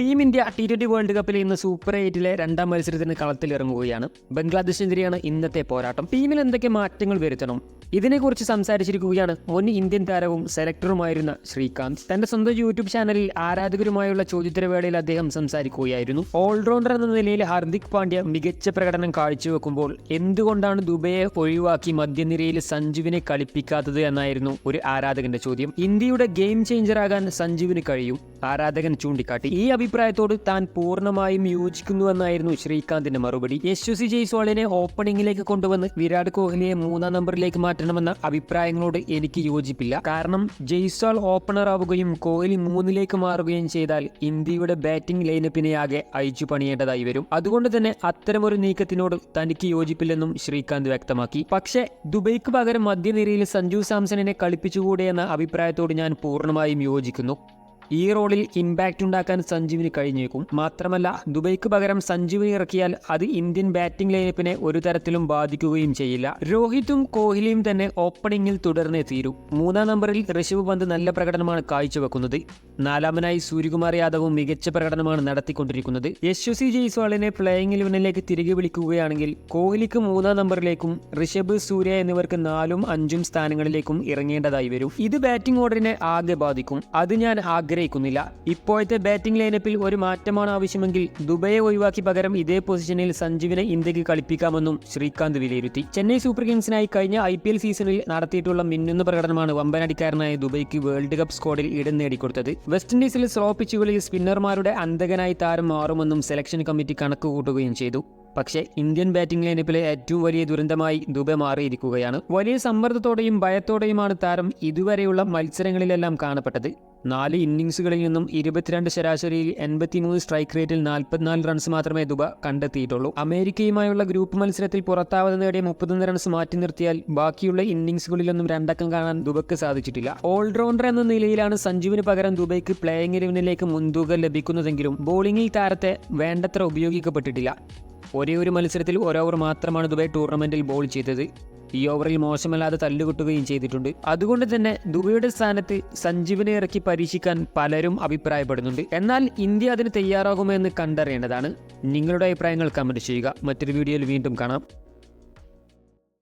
Team India T twenty world കപ്പിൽ ഇന്ന് super എയ്റ്റിലെ രണ്ടാം മത്സരത്തിന് കളത്തിലിറങ്ങുകയാണ് ബംഗ്ലാദേശിനെതിരെയാണ് ഇന്നത്തെ പോരാട്ടം. ടീമിൽ എന്തൊക്കെ മാറ്റങ്ങൾ വരുത്തണം? ഇതിനെക്കുറിച്ച് സംസാരിച്ചിരിക്കുകയാണ് മുൻ ഇന്ത്യൻ താരവും സെലക്ടറുമായിരുന്ന ശ്രീകാന്ത്. തന്റെ സ്വന്തം യൂട്യൂബ് ചാനലിൽ ആരാധകരുമായുള്ള ചോദ്യോത്തരവേളയിൽ അദ്ദേഹം സംസാരിക്കുകയായിരുന്നു. ഓൾറൗണ്ടർ എന്ന നിലയിൽ ഹാർദിക് പാണ്ഡ്യ മികച്ച പ്രകടനം കാഴ്ചവെക്കുമ്പോൾ എന്തുകൊണ്ടാണ് ദുബൈയെ ഒഴിവാക്കി മധ്യനിരയിൽ സഞ്ജുവിനെ കളിപ്പിക്കാത്തത് എന്നായിരുന്നു ഒരു ആരാധകന്റെ ചോദ്യം. ഇന്ത്യയുടെ ഗെയിം ചേഞ്ചറാകാൻ സഞ്ജുവിന് കഴിയും. ആരാധകൻ ചൂണ്ടിക്കാട്ടി. ഈ അഭിപ്രായത്തോട് താൻ പൂർണമായും യോജിക്കുന്നുവെന്നായിരുന്നു ശ്രീകാന്തിന്റെ മറുപടി. യശ്വസി ജയ്സ്വാളിനെ ഓപ്പണിംഗിലേക്ക് കൊണ്ടുവന്ന് വിരാട് കോഹ്ലിയെ മൂന്നാം നമ്പറിലേക്ക് മാറ്റണമെന്ന അഭിപ്രായങ്ങളോട് എനിക്ക് യോജിപ്പില്ല. കാരണം ജയ്സ്വാൾ ഓപ്പണർ ആവുകയും കോഹ്ലി മൂന്നിലേക്ക് മാറുകയും ചെയ്താൽ ഇന്ത്യയുടെ ബാറ്റിംഗ് ലൈനപ്പിനെ ആകെ അയച്ചു പണിയേണ്ടതായി വരും. അതുകൊണ്ട് തന്നെ അത്തരമൊരു നീക്കത്തിനോട് തനിക്ക് യോജിപ്പില്ലെന്നും ശ്രീകാന്ത് വ്യക്തമാക്കി. പക്ഷേ ദുബൈക്ക് പകരം മധ്യനിരയിൽ സഞ്ജു സാംസണിനെ കളിപ്പിച്ചുകൂടെ എന്ന അഭിപ്രായത്തോട് ഞാൻ പൂർണമായും യോജിക്കുന്നു. ഈ റോളിൽ ഇമ്പാക്റ്റ് ഉണ്ടാക്കാൻ സഞ്ജീവിന് കഴിഞ്ഞേക്കും. മാത്രമല്ല ദുബൈക്ക് പകരം സഞ്ജുവിനെ ഇറക്കിയാൽ അത് ഇന്ത്യൻ ബാറ്റിംഗ് ലൈനപ്പിനെ ഒരു തരത്തിലും ബാധിക്കുകയും ചെയ്യില്ല. രോഹിത്തും കോഹ്ലിയും തന്നെ ഓപ്പണിംഗിൽ തുടർന്നേ തീരൂ. മൂന്നാം നമ്പറിൽ ഋഷഭ് പന്ത് നല്ല പ്രകടനമാണ് കാഴ്ചവെക്കുന്നത്. നാലാമനായി സൂര്യകുമാർ യാദവും മികച്ച പ്രകടനമാണ് നടത്തിക്കൊണ്ടിരിക്കുന്നത്. യശ്വസി ജയ്സ്വാളിനെ പ്ലേയിങ് ഇലവനിലേക്ക് തിരികെ വിളിക്കുകയാണെങ്കിൽ കോഹ്ലിക്ക് മൂന്നാം നമ്പറിലേക്കും ഋഷഭ് സൂര്യ എന്നിവർക്ക് നാലും അഞ്ചും സ്ഥാനങ്ങളിലേക്കും ഇറങ്ങേണ്ടതായി വരും. ഇത് ബാറ്റിംഗ് ഓർഡറിനെ ആകെ ബാധിക്കും. അത് ഞാൻ ആഗ്രഹിക്കുന്നില്ല. ഇപ്പോഴത്തെ ബാറ്റിംഗ് ലൈനപ്പിൽ ഒരു മാറ്റമാണ് ആവശ്യമെങ്കിൽ ദുബൈയെ ഒഴിവാക്കി പകരം ഇതേ പൊസിഷനിൽ സഞ്ജുവിനെ ഇന്ത്യയ്ക്ക് കളിപ്പിക്കാമെന്നും ശ്രീകാന്ത് വിലയിരുത്തി. ചെന്നൈ സൂപ്പർ കിങ്സിനായി കഴിഞ്ഞ ഐ സീസണിൽ നടത്തിയിട്ടുള്ള മിന്നുന്ന പ്രകടനമാണ് വമ്പനടിക്കാരനായ ദുബൈക്ക് വേൾഡ് കപ്പ് സ്ക്വാഡിൽ ഇടം നേടിക്കൊടുത്തത്. വെസ്റ്റ് ഇൻഡീസിൽ സ്ലോ പിച്ചുകളിൽ സ്പിന്നർമാരുടെ അന്തകനായി താരം മാറുമെന്നും സെലക്ഷൻ കമ്മിറ്റി കണക്ക് കൂട്ടുകയും ചെയ്തു. പക്ഷേ ഇന്ത്യൻ ബാറ്റിംഗ് ലൈനപ്പിലെ ഏറ്റവും വലിയ ദുരന്തമായി ദുബൈ മാറിയിരിക്കുകയാണ്. വലിയ സമ്മർദ്ദത്തോടെയും ഭയത്തോടെയുമാണ് താരം ഇതുവരെയുള്ള മത്സരങ്ങളിലെല്ലാം കാണപ്പെട്ടത്. നാല് ഇന്നിങ്സുകളിൽ നിന്നും ഇരുപത്തിരണ്ട് ശരാശരിയിൽ എൺപത്തിമൂന്ന് സ്ട്രൈക്ക് റേറ്റിൽ നാൽപ്പത്തിനാല് റൺസ് മാത്രമേ ദുബ കണ്ടെത്തിയിട്ടുള്ളൂ. അമേരിക്കയുമായുള്ള ഗ്രൂപ്പ് മത്സരത്തിൽ പുറത്താവാതെ നേടിയ മുപ്പത്തൊന്ന് റൺസ് മാറ്റി നിർത്തിയാൽ ബാക്കിയുള്ള ഇന്നിംഗ്സുകളിലൊന്നും രണ്ടക്കം കാണാൻ ദുബക്ക് സാധിച്ചിട്ടില്ല. ഓൾറൗണ്ടർ എന്ന നിലയിലാണ് സഞ്ജുവിന് പകരം ദുബൈക്ക് പ്ലേയിങ് ഇലവനിലേക്ക് മുൻതൂക്കം ലഭിക്കുന്നതെങ്കിലും ബോളിംഗിൽ താരത്തെ വേണ്ടത്ര ഉപയോഗിക്കപ്പെട്ടിട്ടില്ല. ഒരേ ഒരു മത്സരത്തിൽ ഓരോവർ മാത്രമാണ് ദുബായ് ടൂർണമെന്റിൽ ബോൾ ചെയ്തത്. ഈ ഓവറിൽ മോശമല്ലാതെ തല്ലുകൊട്ടുകയും ചെയ്തിട്ടുണ്ട്. അതുകൊണ്ട് തന്നെ ദുബൈയുടെ സ്ഥാനത്ത് സഞ്ജീവിനെ ഇറക്കി പരീക്ഷിക്കാൻ പലരും അഭിപ്രായപ്പെടുന്നുണ്ട്. എന്നാൽ ഇന്ത്യ അതിന് തയ്യാറാകുമോ എന്ന് കണ്ടറിയേണ്ടതാണ്. നിങ്ങളുടെ അഭിപ്രായങ്ങൾ കമന്റ് ചെയ്യുക. മറ്റൊരു വീഡിയോയിൽ വീണ്ടും കാണാം.